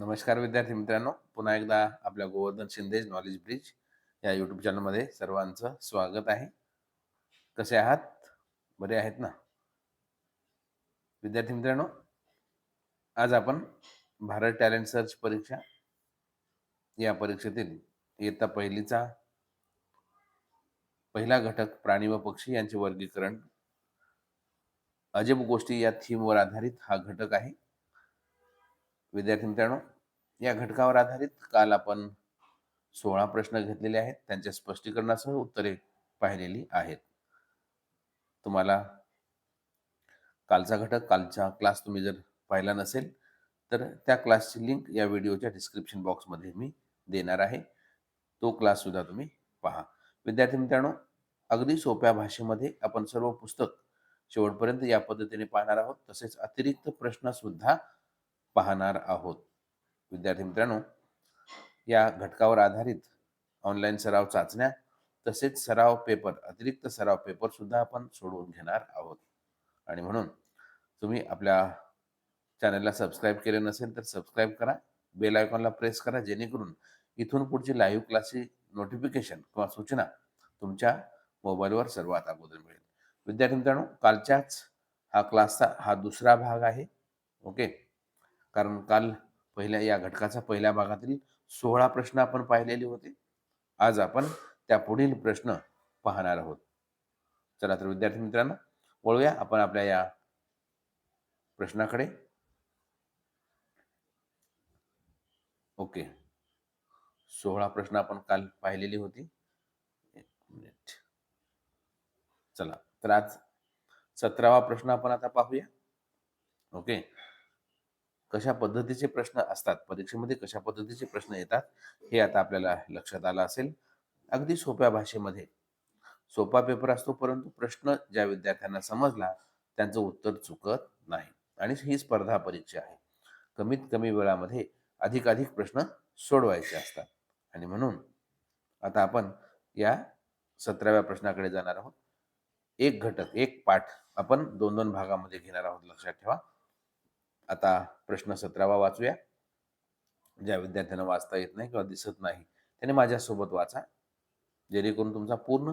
नमस्कार विद्यार्थी मित्रांनो. पुन्हा एकदा आपल्या गोवर्धन शिंदे नॉलेज ब्रिज या यूट्यूब चॅनलमध्ये सर्वांचं स्वागत आहे. कसे आहात? बरे आहेत ना? विद्यार्थी मित्रांनो आज आपण भारत टॅलेंट सर्च परीक्षा या परीक्षेतील इयत्ता पहिलीचा पहिला घटक प्राणी व पक्षी यांचे वर्गीकरण अजब गोष्टी या थीमवर आधारित हा घटक आहे. विद्यार्थी मित्रांनो या घटकावर आधारित काल आपण सोळा प्रश्न घेतलेले आहेत. त्यांच्या स्पष्टीकरणासह उत्तरे पाहिलेली आहेत. तुम्हाला कालचा घटक कालचा क्लास तुम्ही जर पाहिला नसेल तर त्या क्लासची लिंक या व्हिडिओच्या डिस्क्रिप्शन बॉक्समध्ये मी देणार आहे. तो क्लास सुद्धा तुम्ही पहा. विद्यार्थी मित्रांनो अगदी सोप्या भाषेमध्ये आपण सर्व पुस्तक शेवटपर्यंत या पद्धतीने पाहणार आहोत. तसेच अतिरिक्त प्रश्न सुद्धा पाहणार आहोत. विद्यार्थी मित्रांनो या घटकावर आधारित ऑनलाईन सराव चाचण्या तसेच सराव पेपर अतिरिक्त सराव पेपर सुद्धा आपण सोडवून घेणार आहोत. आणि म्हणून तुम्ही आपल्या चॅनलला सबस्क्राईब केले नसेल तर सबस्क्राईब करा बेल आयकॉनला प्रेस करा जेणेकरून इथून पुढची लाईव्ह क्लासची नोटिफिकेशन किंवा सूचना तुमच्या मोबाईलवर सर्वात अगोदर मिळेल. विद्यार्थी मित्रांनो कालच्याच हा क्लासचा हा दुसरा भाग आहे. ओके कारण काल पहिल्या या घटकाचा पहिल्या भागातील सोळा प्रश्न आपण पाहिलेले होते. आज आपण त्या पुढील प्रश्न पाहणार आहोत. चला तर विद्यार्थी मित्रांनो वळूया आपण आपल्या या प्रश्नाकडे. ओके. सोळा प्रश्न आपण काल पाहिलेली होती. मिनिट. चला तर आज सतरावा प्रश्न आपण आता पाहूया. ओके. कशा पद्धतीचे प्रश्न असतात परीक्षेमध्ये कशा पद्धतीचे प्रश्न येतात हे आता आपल्याला लक्षात आलं असेल. अगदी सोप्या भाषेमध्ये. सोपा पेपर असतो परंतु प्रश्न ज्या विद्यार्थ्यांना समजला त्यांचं उत्तर चुकत नाही. आणि ही स्पर्धा परीक्षा आहे. कमीत कमी वेळामध्ये अधिकाधिक प्रश्न सोडवायचे असतात. आणि म्हणून आता आपण या सतराव्या प्रश्नाकडे जाणार आहोत. एक घटक एक पाठ आपण दोन दोन भागामध्ये घेणार आहोत. लक्षात ठेवा. आता प्रश्न सतरावा वाचूया. ज्या विद्यार्थ्यांना वाचता येत नाही किंवा दिसत नाही त्याने माझ्यासोबत वाचा. जेणेकरून तुमचा पूर्ण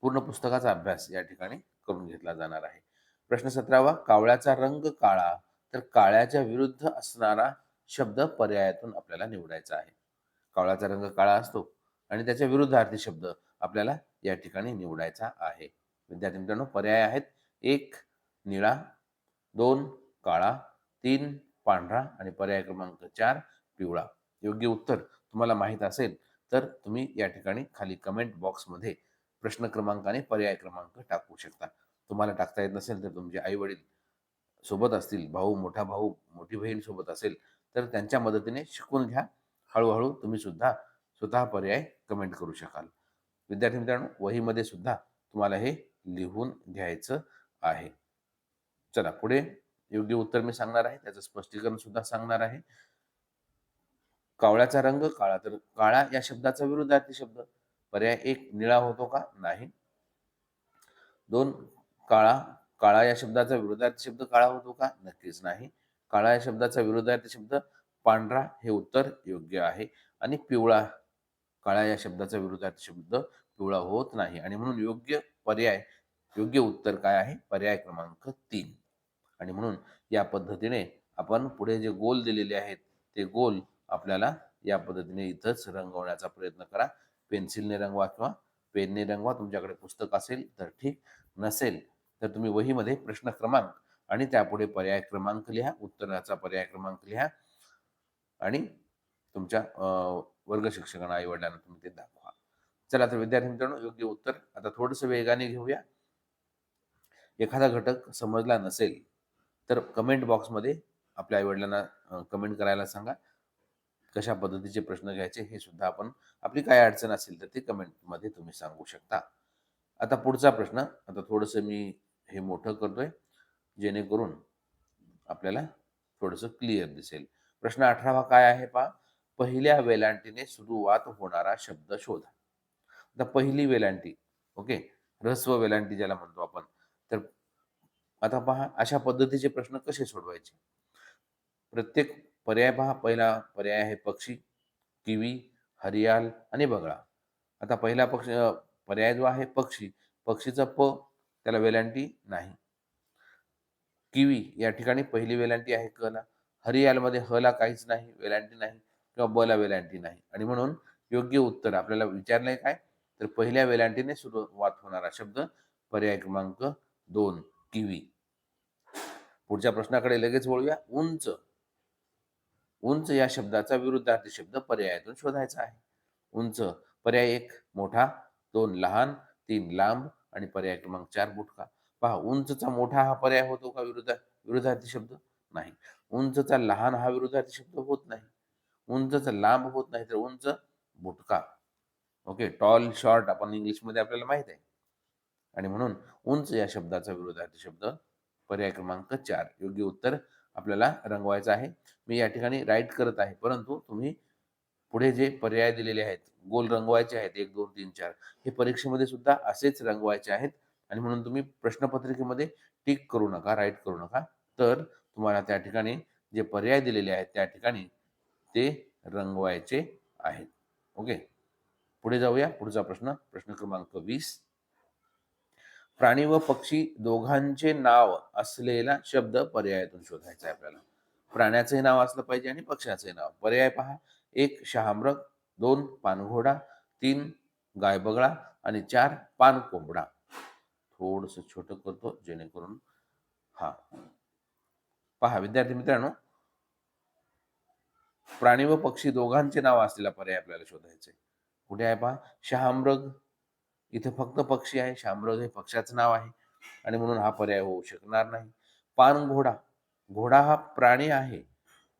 पूर्ण पुस्तकाचा अभ्यास या ठिकाणी करून घेतला जाणार आहे. प्रश्न सतरावा कावळ्याचा रंग काळा तर काळ्याच्या विरुद्ध असणारा शब्द पर्यायातून आपल्याला निवडायचा आहे. कावळ्याचा रंग काळा असतो आणि त्याच्या विरुद्धार्थी शब्द आपल्याला या ठिकाणी निवडायचा आहे. विद्यार्थी मित्रांनो पर्याय आहेत. एक निळा. दोन काळा. तीन पांढरा आणि पर्याय क्रमांक चार पिवळा. योग्य उत्तर तुम्हाला माहीत असेल तर तुम्ही या ठिकाणी खाली कमेंट बॉक्समध्ये प्रश्न क्रमांकाने पर्याय क्रमांक टाकू शकता. तुम्हाला टाकता येत नसेल तर तुमचे आई वडील सोबत असतील भाऊ मोठा भाऊ मोठी बहीण सोबत असेल तर त्यांच्या मदतीने शिकून घ्या. हळूहळू तुम्ही सुद्धा स्वतः पर्याय कमेंट करू शकाल. विद्यार्थी मित्रांनो वहीमध्ये सुद्धा तुम्हाला हे लिहून घ्यायचं आहे. चला पुढे योग्य उत्तर मी सांगणार आहे त्याचं स्पष्टीकरण सुद्धा सांगणार आहे. कावळ्याचा रंग काळा तर काळा या शब्दाचा विरुद्धार्थी शब्द. पर्याय एक निळा होतो का? नाही. दोन काळा काळा या शब्दाचा विरोधार्थी शब्द काळा होतो का? नक्कीच नाही. काळा या शब्दाचा विरोधार्थी शब्द पांढरा हे उत्तर योग्य आहे. आणि पिवळा काळा या शब्दाचा विरोधार्थी शब्द पिवळा होत नाही. आणि म्हणून योग्य पर्याय योग्य उत्तर काय आहे? पर्याय क्रमांक तीन. आणि म्हणून या पद्धतीने आपण पुढे जे गोल दिलेले आहेत ते गोल आपल्याला या पद्धतीने इथंच रंगवण्याचा प्रयत्न करा. पेन्सिलने रंगवा किंवा पेनने रंगवा. तुमच्याकडे पुस्तक असेल तर ठीक. नसेल तर तुम्ही वहीमध्ये प्रश्न क्रमांक आणि त्यापुढे पर्याय क्रमांक लिहा उत्तराचा पर्याय क्रमांक लिहा आणि तुमच्या वर्ग शिक्षकांना आई वडिलांना तुम्ही ते दाखवा. चला तर विद्यार्थी मित्रांनो योग्य उत्तर. आता थोडंसं वेगाने घेऊया. एखादा घटक समजला नसेल तर कमेंट बॉक्समध्ये आपल्या आईवडिलांना कमेंट करायला सांगा. कशा पद्धतीचे प्रश्न घ्यायचे हे सुद्धा आपण आपली काय अडचण असेल तर ते कमेंटमध्ये तुम्ही सांगू शकता. आता पुढचा प्रश्न आता थोडंसं मी हे मोठं करतोय जेणेकरून आपल्याला थोडंसं क्लिअर दिसेल. प्रश्न अठरावा काय आहे पहा. पहिल्या वेलांटीने सुरुवात होणारा शब्द शोधा. आता पहिली वेलांटी ओके? ऱ्हस्व वेलांटी ज्याला म्हणतो आपण. तर आता पहा अशा पद्धतीचे प्रश्न कसे सोडवायचे? प्रत्येक पर्याय पहा पहिला पर्याय आहे पक्षी किवी हरियाल आणि बगळा. आता पहिला पक्ष पर्याय जो आहे पक्षी. पक्षीचा प त्याला वेलांटी नाही. किवी या ठिकाणी पहिली वेलांटी आहे क ला. हरियालमध्ये ह ला काहीच नाही वेलांटी नाही किंवा ब ला वेलांटी नाही. आणि म्हणून योग्य उत्तर आपल्याला विचारलंय काय? तर पहिल्या वेलांटीने सुरुवात होणारा शब्द पर्याय क्रमांक दोन किवी. पुढच्या प्रश्नाकडे लगेच वळूया. उंच. उंच या शब्दाचा विरुद्धार्थी शब्द पर्यायातून शोधायचा आहे. उंच. पर्याय एक मोठा. दोन लहान. तीन लांब. आणि पर्याय क्रमांक चार बुटका. पहा उंचचा मोठा हा पर्याय होतो का विरुद्ध विरुद्धार्थी शब्द? नाही. उंचचा लहान हा विरुद्धार्थी शब्द होत नाही. उंचचा लांब होत नाही तर उंच बुटका. ओके टॉल शॉर्ट आपण इंग्लिशमध्ये आपल्याला माहीत आहे. आणि म्हणून उंच या शब्दाचा विरोधार्थी शब्द पर्याय क्रमांक चार. योग्य उत्तर आपल्याला रंगवायचं आहे. मी या ठिकाणी राईट करत आहे. परंतु तुम्ही पुढे जे पर्याय दिलेले आहेत गोल रंगवायचे आहेत एक दोन तीन चार हे परीक्षेमध्ये सुद्धा असेच रंगवायचे आहेत. आणि म्हणून तुम्ही प्रश्नपत्रिकेमध्ये टिक करू नका राईट करू नका. तर तुम्हाला त्या ठिकाणी जे पर्याय दिलेले आहेत त्या ठिकाणी ते रंगवायचे आहेत. ओके? पुढे जाऊया. पुढचा प्रश्न. प्रश्न क्रमांक वीस. प्राणी व पक्षी दोघांचे नाव असलेला शब्द पर्यायातून शोधायचा आहे आपल्याला. प्राण्याचंही नाव असलं पाहिजे आणि पक्ष्याचंही नाव. पर्याय पहा. एक शहामृग दोन पानघोडा तीन गायबगळा आणि चार पान कोंबडा थोडस छोट करतो जेणेकरून हा. पहा विद्यार्थी मित्रांनो. प्राणी व पक्षी दोघांचे नाव असलेला पर्याय आपल्याला शोधायचे कुठे आहे पहा? शहामृग इथे फक्त पक्षी आहे शामरग हे पक्षाचं नाव आहे आणि म्हणून हा पर्याय होऊ शकणार नाही. पान घोडा घोडा हा प्राणी आहे.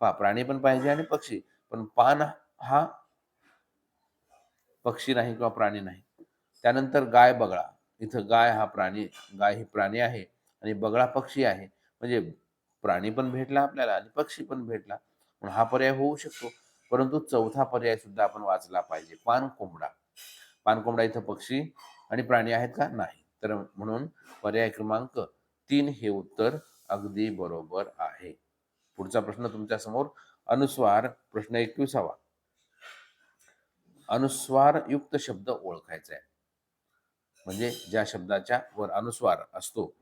पा प्राणी पण पाहिजे आणि पक्षी पण पान हा पक्षी नाही किंवा प्राणी नाही. त्यानंतर गाय बगळा इथं गाय हा प्राणी गाय ही प्राणी आहे आणि बगळा पक्षी आहे. म्हणजे प्राणी पण भेटला आपल्याला आणि पक्षी पण भेटला. म्हणून हा पर्याय होऊ शकतो. परंतु चौथा पर्याय सुद्धा आपण वाचला पाहिजे. पान कोंबडा. पानकोंबडा इथं पक्षी आणि प्राणी आहेत का? नाही. तर म्हणून पर्याय क्रमांक तीन हे उत्तर अगदी बरोबर आहे. पुढचा प्रश्न तुमच्यासमोर अनुस्वार प्रश्न एकविसावा. अनुस्वार युक्त शब्द ओळखायचा आहे. म्हणजे ज्या शब्दाच्या वर अनुस्वार असतो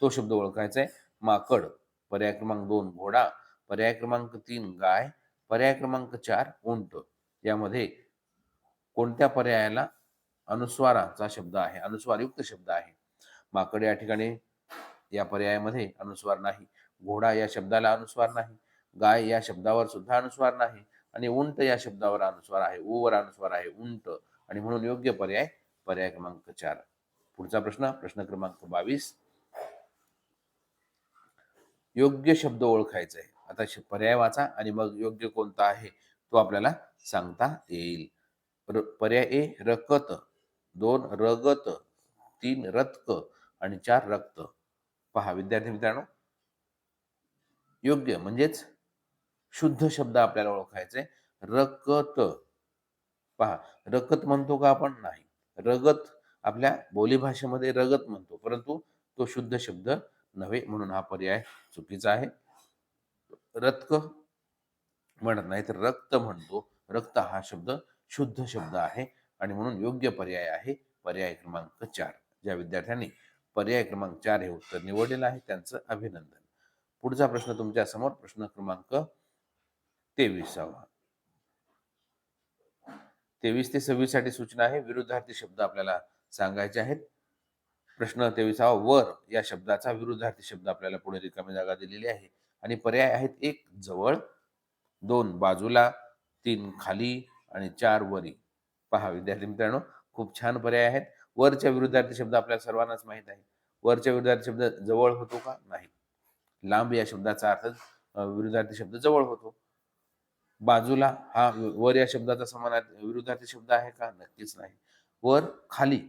तो शब्द ओळखायचा आहे. माकड पर्याय क्रमांक दोन घोडा पर्याय क्रमांक तीन गाय पर्याय क्रमांक चार उंट. यामध्ये कोणत्या पर्यायाला अनुस्वाराचा शब्द आहे? अनुस्वारयुक्त शब्द आहे. माकड या ठिकाणी या पर्यायामध्ये अनुस्वार नाही. घोडा या शब्दाला अनुस्वार नाही. गाय या शब्दावर सुद्धा अनुस्वार नाही. आणि उंट या शब्दावर अनुस्वार आहे. ऊवर अनुस्वार आहे. उंट. आणि म्हणून योग्य पर्याय पर्याय क्रमांक चार. पुढचा प्रश्न प्रश्न क्रमांक बावीस. योग्य शब्द ओळखायचा आहे. आता श- पर्याय वाचा आणि मग योग्य कोणता आहे? तो आपल्याला सांगता येईल. र- पर्याय ए रकत दोन रगत तीन रत्क आणि चार रक्त. पहा विद्यार्थी मित्रांनो. योग्य म्हणजेच शुद्ध शब्द आपल्याला ओळखायचे. रकत. पहा रकत म्हणतो का आपण? नाही. रगत आपल्या बोलीभाषेमध्ये रगत म्हणतो. परंतु तो शुद्ध शब्द नव्हे म्हणून हा पर्याय चुकीचा आहे. रत्क म्हणत नाही तर रक्त म्हणतो. रक्त हा शब्द शुद्ध शब्द आहे आणि म्हणून योग्य पर्याय आहे पर्याय क्रमांक चार ज्या विद्यार्थ्यांनी पर्याय क्रमांक चार हे उत्तर निवडलेलं आहे त्यांचं अभिनंदन. पुढचा प्रश्न तुमच्यासमोर प्रश्न क्रमांक तेवीसावा. तेवीस ते सव्वीससाठी सूचना आहे विरुद्धार्थी शब्द आपल्याला सांगायचे आहेत. प्रश्न तेवीसावा वर या शब्दाचा विरुद्धार्थी शब्द आपल्याला पुढे रिकामी जागा दिलेली आहे. आणि पर्याय आहेत एक जवळ दोन बाजूला तीन खाली आणि चार वरी. पहा विद्यार्थी मित्रांनो खूप छान पर्याय आहेत. वरच्या विरुद्धार्थी शब्द आपल्याला सर्वांनाच माहीत आहे वरच्या विरुद्धार्थी शब्द जवळ होतो का? नाही. लांब या शब्दाचा अर्थ विरुद्धार्थी शब्द जवळ होतो. बाजूला हा वर या शब्दाचा समान विरुद्धार्थी शब्द आहे का? नक्कीच नाही. वर खाली.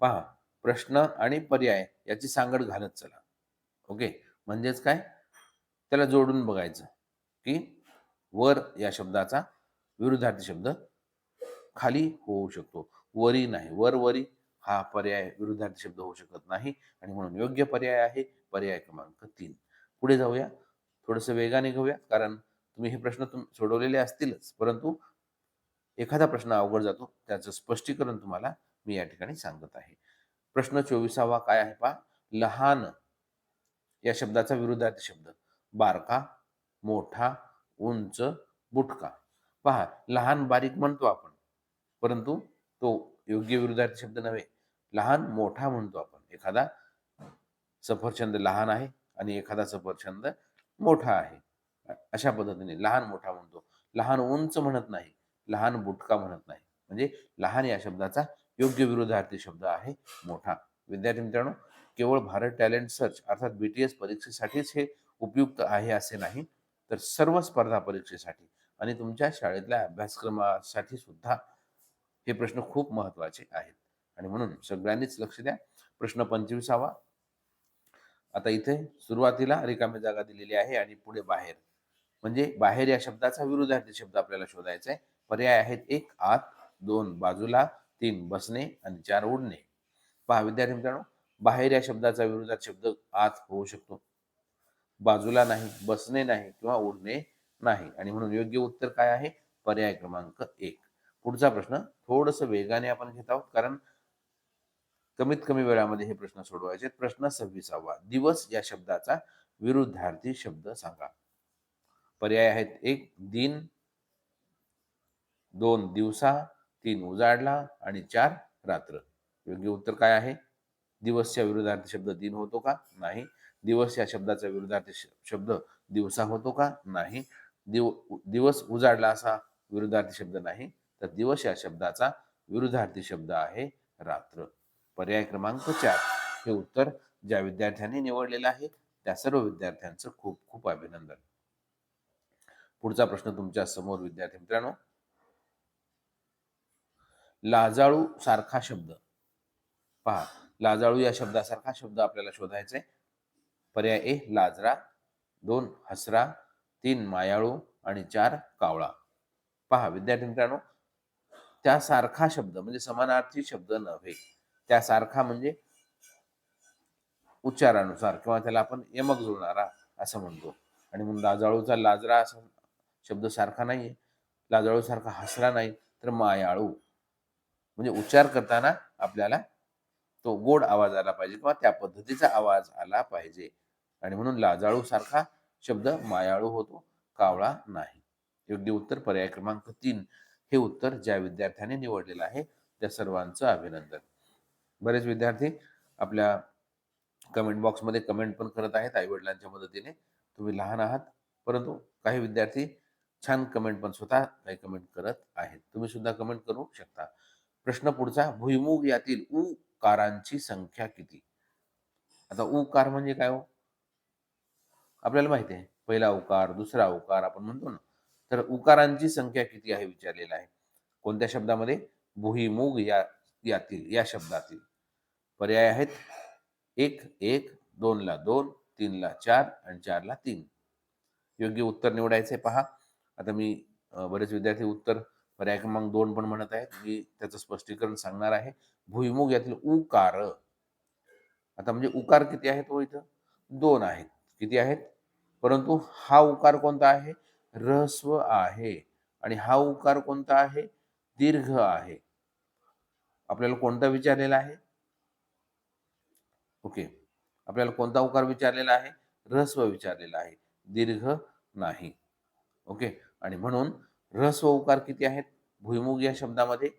पहा प्रश्न आणि पर्याय याची सांगड घालत चला. ओके? म्हणजेच काय? त्याला जोडून बघायचं की वर या शब्दाचा विरुद्धार्थी शब्द खाली होऊ शकतो. वरी नाही. वर वरी हा पर्याय विरुद्धार्थी शब्द होऊ शकत नाही आणि म्हणून योग्य पर्याय आहे पर्याय क्रमांक तीन. पुढे जाऊया. थोडंसं वेगाने घेऊया कारण तुम्ही हे प्रश्न तुम सोडवलेले असतीलच. परंतु एखादा प्रश्न अवघड जातो त्याचं स्पष्टीकरण तुम्हाला मी या ठिकाणी सांगत आहे. प्रश्न चोवीसावा काय आहे पहा. लहान या शब्दाचा विरुद्धार्थी शब्द. बारका मोठा उंच बुटका. पहा लहान बारीक म्हणतो आपण. परंतु तो योग्य विरुद्धार्थी शब्द नव्हे. लहान मोठा म्हणतो आपण. एखादा सफरचंद लहान आहे आणि एखादा सफरचंद मोठा आहे. अशा पद्धतीने लहान मोठा म्हणतो. लहान उंच म्हणत नाही. लहान बुटका म्हणत नाही. म्हणजे लहान या शब्दाचा योग्य विरोधार्थी शब्द आहे मोठा. विद्यार्थी मित्रांनो केवळ भारत टॅलेंट सर्च अर्थात बी टी एस परीक्षेसाठीच हे उपयुक्त आहे असे नाही तर सर्व स्पर्धा परीक्षेसाठी आणि तुमच्या शाळेतल्या अभ्यासक्रमासाठी सुद्धा हे प्रश्न खूप महत्त्वाचे आहेत. आणि म्हणून सगळ्यांनीच लक्ष द्या. प्रश्न पंचवीसावा. आता इथे सुरुवातीला रिकामी जागा दिलेली आहे आणि पुढे बाहेर. म्हणजे बाहेर या शब्दाचा विरोधार्थी शब्द आपल्याला शोधायचा आहे. पर्याय आहेत एक आत. दोन बाजूला. तीन बसणे. आणि चार उडणे पहा विद्यार्थी मित्रांनो बाहेर या शब्दाचा विरोधात शब्द आत होऊ शकतो. बाजूला नाही बसणे नाही किंवा उडणे नाही. आणि म्हणून योग्य उत्तर काय आहे? पर्याय क्रमांक एक. पुढचा प्रश्न थोडस वेगाने आपण घेत आहोत कारण कमीत कमी वेळामध्ये हे प्रश्न सोडवायचे प्रश्न सव्वीसावा. दिवस या शब्दाचा विरुद्धार्थी शब्द सांगा. पर्याय आहेत एक दिन दोन दिवसा तीन उजाडला आणि चार रात्र. योग्य उत्तर काय आहे? दिवसच्या विरुद्धार्थी शब्द दिन होतो का? नाही. दिवस या शब्दाचा विरुद्धार्थी शब्द दिवसा होतो का? नाही. दिव दिवस उजाडला असा विरुद्धार्थी शब्द नाही. तर दिवस या शब्दाचा विरुद्धार्थी शब्द आहे रात्र. पर्याय क्रमांक चार. हे उत्तर ज्या विद्यार्थ्यांनी निवडलेलं आहे त्या सर्व विद्यार्थ्यांचं खूप खूप अभिनंदन. पुढचा प्रश्न तुमच्यासमोर विद्यार्थी मित्रांनो. लाजाळू सारखा शब्द. पहा लाजाळू या शब्दासारखा शब्द आपल्याला शोधायचा आहे पर्याय ए लाजरा. दोन हसरा. तीन मायाळू आणि चार कावळा. पहा विद्यार्थी मित्रांनो त्यासारखा शब्द म्हणजे समानार्थी शब्द नव्हे. त्यासारखा म्हणजे उच्चारानुसार किंवा त्याला आपण यमक जुळणारा असं म्हणतो. आणि म्हणून लाजाळूचा लाजरा असा शब्द सारखा नाहीये. लाजाळू सारखा हसरा नाही तर मायाळू. म्हणजे उच्चार करताना आपल्याला तो गोड आवाज आला पाहिजे किंवा त्या पद्धतीचा आवाज आला पाहिजे. आणि म्हणून लाजाळू सारखा शब्द मायाळू होतो कावळा नाही. योग्य उत्तर पर्याय क्रमांक तीन हे उत्तर ज्या विद्यार्थ्याने निवडलेलं आहे त्या सर्वांचं अभिनंदन. बरेच विद्यार्थी आपल्या कमेंट बॉक्समध्ये कमेंट पण करत आहेत आई वडिलांच्या मदतीने. तुम्ही लहान आहात परंतु काही विद्यार्थी छान कमेंट पण स्वतः काही कमेंट करत आहेत. तुम्ही सुद्धा कमेंट करू शकता. प्रश्न पुढचा भुईमुग यातील उ कारांची संख्या किती? आता उ कार म्हणजे काय हो? आपल्याला माहिती आहे. पहिला उकार दुसरा उकार आपण म्हणतो ना. तर उकारांची संख्या किती आहे विचारलेला आहे. कोणत्या शब्दामध्ये? भुईमुग या यातील या शब्दातील. पर्याय आहेत. एक एक दोनला दोन तीनला चार आणि चारला तीन. योग्य उत्तर निवडायचे पहा. आता मी बरेच विद्यार्थी उत्तर पर्याय क्रमांक दोन पण म्हणत आहेत. मी त्याचं स्पष्टीकरण सांगणार आहे. भुईमुग यातील उकार. आता म्हणजे उकार किती आहेत तो इथं? दोन आहेत. किती आहेत? परंतु हा उकार कोणता आहे? ऱ्हस्व आहे. आणि हा उकार कोणता आहे? दीर्घ आहे. आपल्याला कोणता विचारलेला आहे? ओके. आपल्याला कोणता उकार विचारलेला आहे? ऱ्हस्व विचारलेला आहे. दीर्घ नाही. ओके. आणि म्हणून ऱ्हस्व उकार किती आहेत? भुईमुग या शब्दामध्ये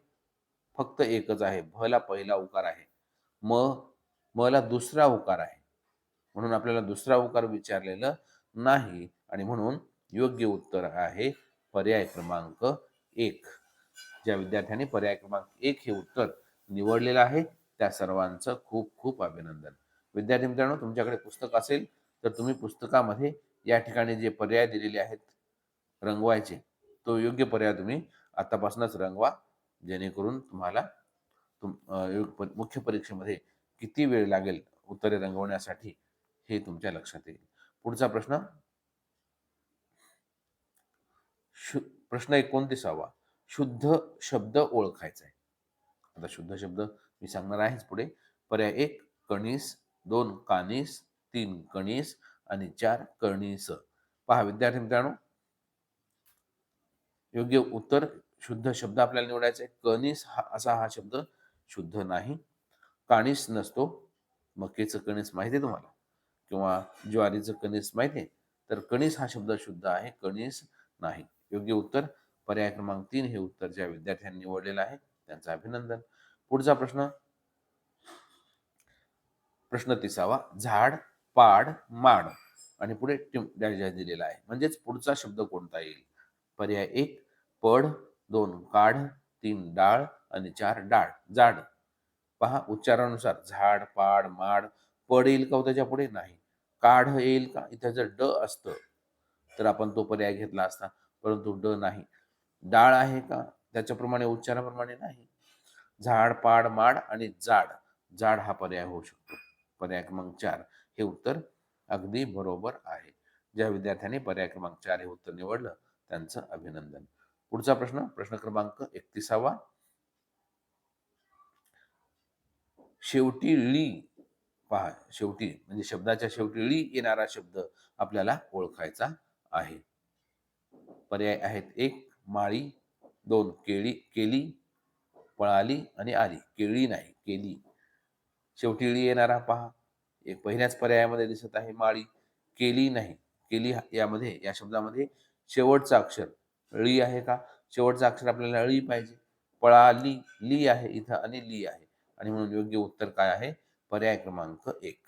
फक्त एकच आहे. भला पहिला उकार आहे. म मला दुसरा उकार आहे. म्हणून आपल्याला दुसरा उकार विचारलेलं नाही आणि म्हणून योग्य उत्तर आहे पर्याय क्रमांक एक. ज्या विद्यार्थ्यांनी पर्याय क्रमांक एक हे उत्तर निवडलेलं आहे त्या सर्वांचं खूप खूप अभिनंदन. विद्यार्थी मित्रांनो तुमच्याकडे पुस्तक असेल तर तुम्ही पुस्तकामध्ये या ठिकाणी जे पर्याय दिलेले आहेत रंगवायचे तो योग्य पर्याय तुम्ही आतापासूनच रंगवा जेणेकरून तुम्हाला तुम योग- मुख्य परीक्षेमध्ये किती वेळ लागेल उत्तरे रंगवण्यासाठी हे तुमच्या लक्षात येईल. पुढचा प्रश्न? शु प्रश्न एकोणतीसावा. शुद्ध शब्द ओळखायचा आहे आता शुद्ध शब्द मी सांगणार आहेच पुढे. पर्याय एक कणीस दोन कानीस तीन कणीस आणि चार कणीस. पहा विद्यार्थी मित्रांनो. योग्य उत्तर शुद्ध शब्द आपल्याला निवडायचा आहे कणीस हा असा हा शब्द शुद्ध नाही. काणीस नसतो. मकेचं कणीस माहिती आहे तुम्हाला? किंवा ज्वारीचं कणीस माहिती आहे? तर कणीस हा शब्द शुद्ध आहे कणीस नाही. योग्य उत्तर? पर्याय क्रमांक तीन हे उत्तर ज्या विद्यार्थ्यांनी निवडलेलं आहे त्यांचं अभिनंदन. पुढचा प्रश्न? प्रश्न तिसावा. झाड पाड माड. आणि पुढे दिलेला आहे. म्हणजेच पुढचा शब्द कोणता येईल? पर्याय एक पड. दोन काढ. तीन डाळ. आणि चार डाळ. जाड. पहा उच्चारानुसार झाड पाड माड. पड येईल का हो त्याच्या पुढे? नाही. काढ येईल का? इथं जर ड असतं तर आपण तो पर्याय घेतला असता. परंतु ड नाही. डाळ आहे का? त्याच्याप्रमाणे उच्चाराप्रमाणे नाही. झाड पाड माड आणि जाड. जाड हा पर्याय होऊ शकतो. पर्याय क्रमांक चार. हे उत्तर अगदी बरोबर आहे. ज्या विद्यार्थ्यांनी पर्याय क्रमांक चार हे उत्तर निवडलं त्यांचं अभिनंदन. पुढचा प्रश्न प्रश्न क्रमांक एकतीसावा. शेवटी ली पहा शेवटी म्हणजे शब्दाच्या शेवटी ळी येणारा शब्द आपल्याला ओळखायचा आहे. पर्याय आहेत एक माळी दोन केळी केली पळाली आणि आली. केळी नाही केली. शेवटी ळी येणारा पहा. एक पहिल्याच पर्यायामध्ये दिसत आहे माळी. केली नाही. केली यामध्ये या शब्दामध्ये शेवटचा अक्षर. ळी आहे का? शेवटचा अक्षर आपल्याला ळी पाहिजे. पळाली ली आहे इथं आणि ली आहे. आणि म्हणून योग्य उत्तर काय आहे? पर्याय क्रमांक एक.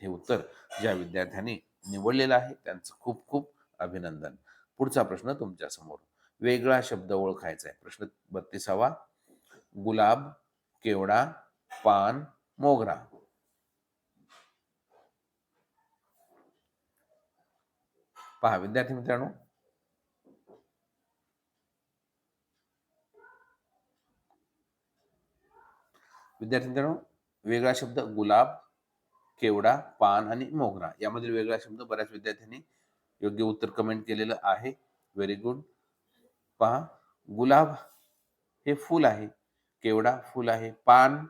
हे उत्तर ज्या विद्यार्थ्यांनी निवडलेलं आहे त्यांचं खूप खूप अभिनंदन. पुढचा प्रश्न तुमच्यासमोर वेगळा शब्द ओळखायचा आहे. प्रश्न बत्तीसावा. गुलाब केवडा पान मोगरा. पहा विद्यार्थी मित्रांनो. विद्यार्थी मित्रांनो वेगळा शब्द गुलाब केवडा पान आणि मोगरा यामधील वेगळा शब्द बऱ्याच विद्यार्थ्यांनी योग्य उत्तर कमेंट केलेलं आहे. व्हेरी गुड पहा गुलाब हे फूल आहे. केवडा फूल आहे. पान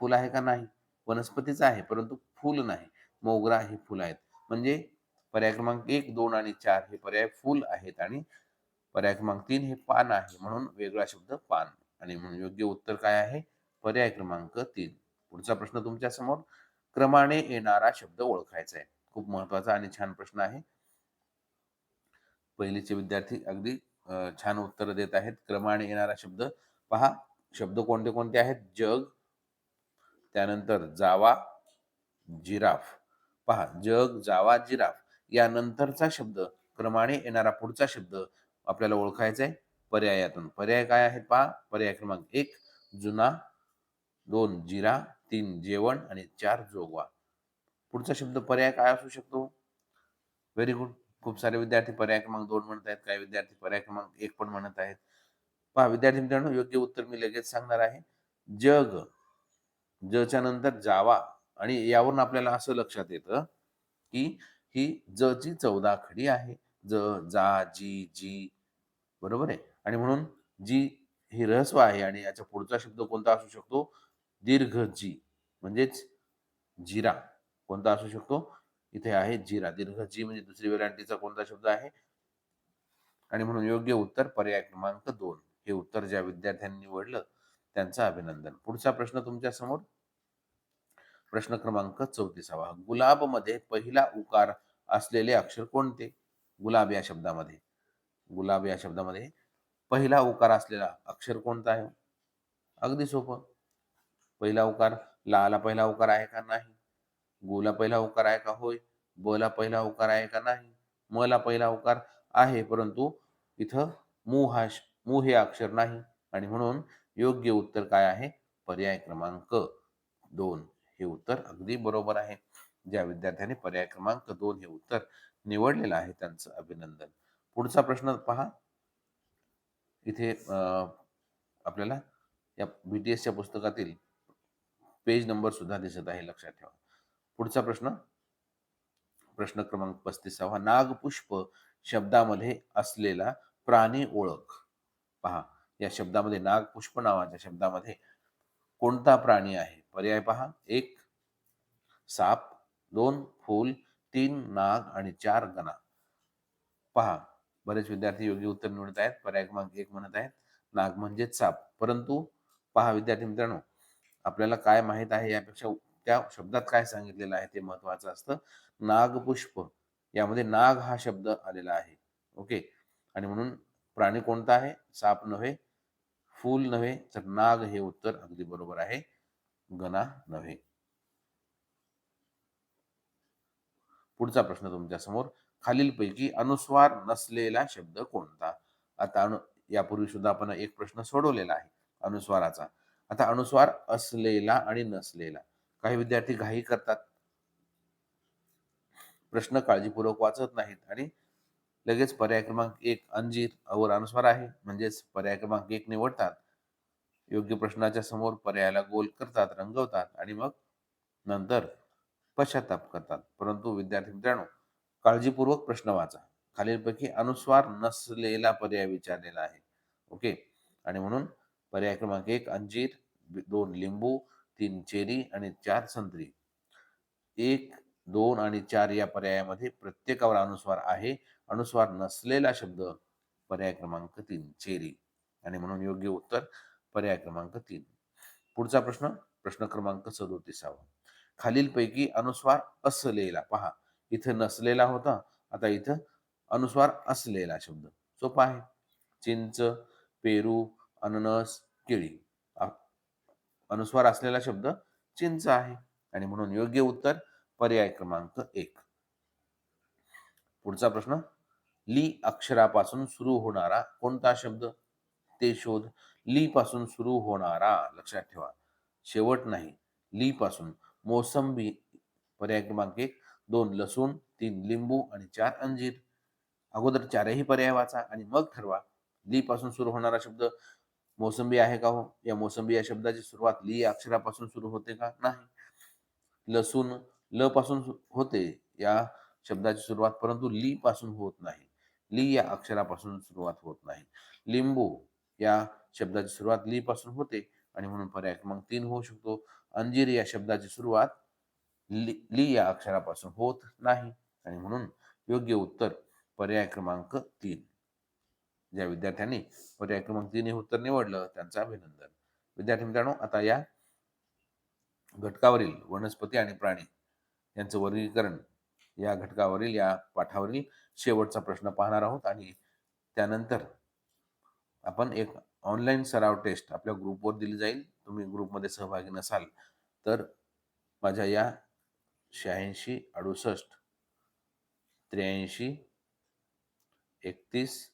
फूल आहे का नाही? वनस्पतीचं आहे परंतु फूल नाही. मोगरा हे फूल आहेत. म्हणजे पर्याय क्रमांक एक दोन आणि चार हे पर्याय फूल आहेत आणि पर्याय क्रमांक तीन हे पान आहे. म्हणून वेगळा शब्द पान आणि म्हणून योग्य उत्तर काय आहे? पर्याय क्रमांक तीन. पुढचा प्रश्न तुमच्यासमोर क्रमाने येणारा शब्द ओळखायचा आहे. खूप महत्त्वाचा आणि छान प्रश्न आहे. पहिलीचे विद्यार्थी अगदी छान उत्तर देत आहेत. क्रमाने येणारा शब्द पहा. शब्द कोणते कोणते आहेत? जग. त्यानंतर जावा जिराफ. पहा जग जावा जिराफ. यानंतरचा शब्द क्रमाने येणारा पुढचा शब्द आपल्याला ओळखायचा आहे. पर्यायातून. पर्याय काय आहेत पहा? पर्याय क्रमांक एक जुना. दोन जिरा. तीन जेवण आणि चार जोगवा. पुढचा शब्द पर्याय काय असू शकतो? व्हेरी गुड खूप सारे विद्यार्थी पर्याय क्रमांक दोन म्हणत आहेत काही विद्यार्थी पर्याय क्रमांक एक पण म्हणत आहेत. पहा विद्यार्थी मित्रांनो योग्य उत्तर मी लगेच सांगणार आहे. जग जच्या नंतर जावा. आणि यावरून आपल्याला असं लक्षात येतं की ही जची चौदा खडी आहे. ज जा जी जी. बरोबर आहे? आणि म्हणून जी ही रहस्य आहे आणि याचा पुढचा शब्द कोणता असू शकतो? दीर्घ जी म्हणजेच जिरा. कोणता असू शकतो? इथे आहे जिरा. दीर्घ जी म्हणजे दुसरी वेलांटीचा कोणता शब्द आहे? आणि म्हणून योग्य उत्तर पर्याय क्रमांक दोन. हे उत्तर ज्या विद्यार्थ्यांनी निवडलं त्यांचं अभिनंदन. पुढचा प्रश्न तुमच्यासमोर. प्रश्न क्रमांक चौतीसावा. गुलाबमध्ये पहिला उकार असलेले अक्षर कोणते? गुलाब या शब्दामध्ये. गुलाब या शब्दामध्ये पहिला उकार असलेला अक्षर कोणता आहे? अगदी सोपं. पहिला उकार लाला पहिला उकार आहे का नाही? गोला पहिला उकार आहे का होय? बला पहिला उकार आहे का नाही? मला पहिला उकार आहे परंतु इथं मू हा मू हे अक्षर नाही. आणि म्हणून योग्य उत्तर काय आहे? पर्याय क्रमांक दोन. हे उत्तर अगदी बरोबर आहे. ज्या विद्यार्थ्यांनी पर्याय क्रमांक दोन हे उत्तर निवडलेलं आहे त्यांचं अभिनंदन. पुढचा प्रश्न पहा. इथे आपल्याला या बीटीएसच्या पुस्तकातील पेज नंबर सुद्धा दिसत आहे लक्षात ठेवा. पुढचा प्रश्न. प्रश्न क्रमांक पस्तीसावा. नागपुष्प शब्दामध्ये असलेला प्राणी ओळख. पहा या शब्दामध्ये नागपुष्प नावाच्या शब्दामध्ये कोणता प्राणी आहे? पर्याय पहा. एक साप. दोन फूल. तीन नाग. आणि चार गणा. पहा बरेच विद्यार्थी योग्य उत्तर निवडत आहेत पर्याय क्रमांक एक म्हणत आहेत. नाग म्हणजेच साप. परंतु पहा विद्यार्थी मित्रांनो आपल्याला काय माहीत आहे यापेक्षा त्या शब्दात काय सांगितलेलं आहे ते महत्वाचं असतं. नागपुष्प. यामध्ये नाग हा शब्द आलेला आहे. ओके? आणि म्हणून प्राणी कोणता आहे? साप नव्हे. फूल नव्हे. तर नाग हे उत्तर अगदी बरोबर आहे. गणा नव्हे. पुढचा प्रश्न तुमच्यासमोर खालीलपैकी अनुस्वार नसलेला शब्द कोणता? आता अनु यापूर्वी सुद्धा आपण एक प्रश्न सोडवलेला आहे अनुस्वाराचा. आता अनुस्वार असलेला आणि नसलेला. काही विद्यार्थी घाई करतात. प्रश्न काळजीपूर्वक वाचत नाहीत आणि लगेच पर्याय क्रमांक एक अंजीर अवर अनुस्वार आहे. म्हणजेच पर्याय क्रमांक एक निवडतात. योग्य प्रश्नाच्या समोर पर्यायाला गोल करतात रंगवतात आणि मग नंतर पश्चाताप करतात. परंतु विद्यार्थी मित्रांनो काळजीपूर्वक प्रश्न वाचा. खालीलपैकी अनुस्वार नसलेला पर्याय विचारलेला आहे. ओके? आणि म्हणून पर्याय क्रमांक एक अंजीर दोन लिंबू तीन चेरी आणि चार संत्री. एक दोन आणि चार या पर्यायामध्ये प्रत्येकावर अनुस्वार आहे. अनुस्वार नसलेला शब्द पर्याय क्रमांक तीन चेरी. आणि म्हणून योग्य उत्तर पर्याय क्रमांक तीन. पुढचा प्रश्न प्रश्न क्रमांक सदोतीसावा. खालीलपैकी अनुस्वार असलेला पहा इथं नसलेला होता आता इथं अनुस्वार असलेला शब्द. सोपा आहे. चिंच पेरू अननस केळी. अनुस्वार असलेला शब्द चिंच आहे. आणि म्हणून योग्य उत्तर पर्याय क्रमांक एक. पुढचा प्रश्न. ली अक्षरापासून सुरू होणारा कोणता शब्द? ते शोध. ली पासून सुरू होणारा लक्षात ठेवा. शेवट नाही. ली पासून मोसंबी. पर्याय क्रमांक एक. दोन लसूण. तीन लिंबू. आणि चार अंजीर. अगोदर चारही पर्याय वाचा आणि मग ठरवा. ली पासून सुरू होणारा शब्द मोसंबी आहे का हो? या मोसंबी या शब्दाची सुरुवात ली या अक्षरापासून सुरू होते का? नाही. लसूण ल पासून होते या शब्दाची सुरुवात परंतु ली पासून होत नाही. ली या अक्षरापासून सुरुवात होत नाही. लिंबू या शब्दाची सुरुवात ली पासून होते आणि म्हणून पर्याय क्रमांक तीन होऊ शकतो. अंजीर या शब्दाची सुरुवात ली ली या अक्षरापासून होत नाही आणि म्हणून योग्य उत्तर पर्याय क्रमांक तीन. ज्या विद्यार्थ्यांनी पर्याय क्रमांक तीन हे उत्तर निवडलं त्यांचं अभिनंदन. विद्यार्थी मित्रांनो आता या घटकावरील वनस्पती आणि प्राणी यांचं वर्गीकरण या घटकावरील या पाठावरील शेवटचा प्रश्न पाहणार आहोत आणि त्यानंतर आपण एक ऑनलाईन सराव टेस्ट आपल्या ग्रुपवर दिली जाईल. तुम्ही ग्रुपमध्ये सहभागी नसाल तर माझ्या या शहाऐंशी अडुसष्ट त्र्याऐंशी एकतीस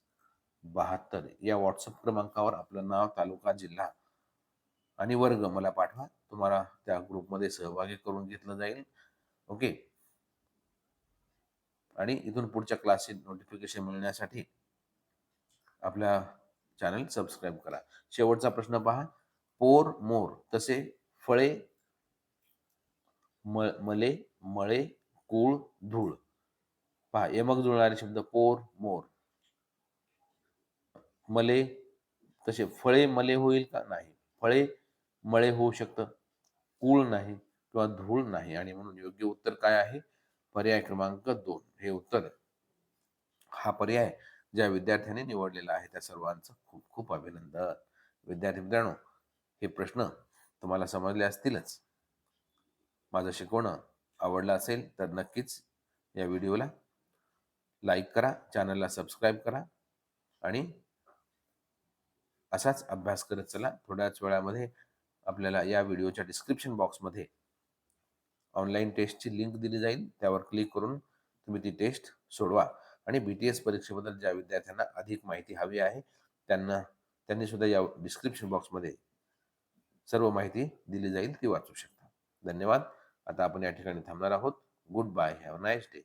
बहात्तर या व्हॉट्सअप क्रमांकावर आपलं नाव तालुका जिल्हा आणि वर्ग मला पाठवा. तुम्हाला त्या ग्रुपमध्ये सहभागी करून घेतलं जाईल. ओके आणि इथून पुढच्या क्लासचे नोटिफिकेशन मिळण्यासाठी आपल्या चॅनल सबस्क्राईब करा. शेवटचा प्रश्न पहा. पोर मोर तसे फळे मले मळे कुळ धूळ. पहा यमक जुळणारे शब्द पोर मोर. मले तसे फळे मले होईल का नाही? फळे मळे होऊ शकतं कूळ नाही किंवा धूळ नाही. आणि म्हणून योग्य उत्तर काय आहे? पर्याय क्रमांक दोन. हे उत्तर हा पर्याय ज्या विद्यार्थ्यांनी निवडलेला आहे त्या सर्वांचं खूप खूप अभिनंदन. विद्यार्थी मित्रांनो हे प्रश्न तुम्हाला समजले असतीलच. माझं शिकवणं आवडलं असेल तर नक्कीच या व्हिडिओला लाईक करा चॅनलला सबस्क्राईब करा आणि असाच अभ्यास करत चला. थोड्याच वेळामध्ये आपल्याला या व्हिडिओच्या डिस्क्रिप्शन बॉक्समध्ये ऑनलाईन टेस्टची लिंक दिली जाईल. त्यावर क्लिक करून तुम्ही ती टेस्ट सोडवा. आणि बी टी एस परीक्षेबद्दल ज्या विद्यार्थ्यांना अधिक माहिती हवी आहे त्यांना त्यांनी सुद्धा या डिस्क्रिप्शन बॉक्समध्ये सर्व माहिती दिली जाईल ती वाचू शकता. धन्यवाद. आता आपण या ठिकाणी थांबणार आहोत. Good bye have nice day